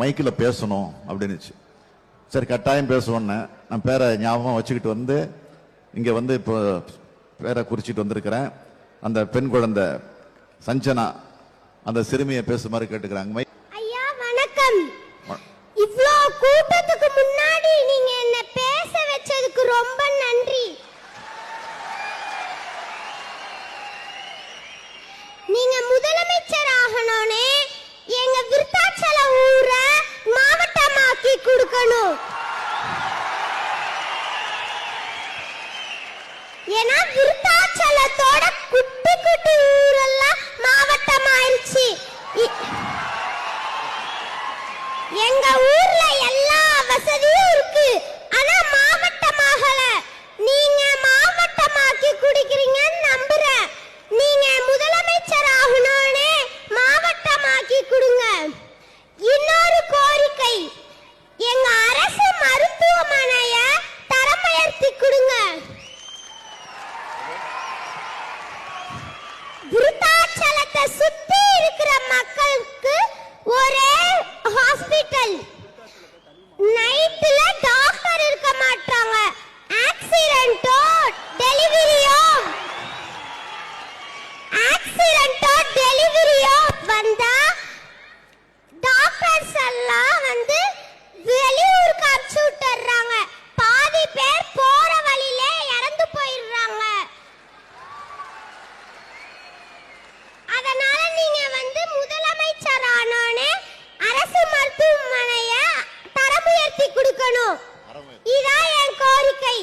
மைக்கில் பேசணும் அப்படின்னுச்சு. சரி கட்டாயம் பேசுவோன்னே நான் பேரை ஞாபகம் வச்சுக்கிட்டு வந்து இங்கே வந்து இப்போ பேரை குறிச்சிட்டு வந்திருக்கிறேன். அந்த பெண் குழந்தை சஞ்சனா அந்த சிறுமியை பேசுமாறு கேட்டுக்கிறாங்க. ஐயா வணக்கம். இவ்ளோ கூட்டத்துக்கு ஏன்னா விருத்தாச்சலத்தோட குட்டி குட்டி ஊரெல்லாம் மாவட்டம் ஆயிடுச்சு எங்க ஊர்ல எல்லா வசதியும் இருக்கு. விருத்தாச்சலத்தை சுத்தி இருக்கிற மக்களுக்கு ஒரே ஹாஸ்பிட்டல் நைட்ல டாக்டர் இருக்க மாட்டாங்க. ஆக்சிடென்ட்டோ இதான் என் கோரிக்கை.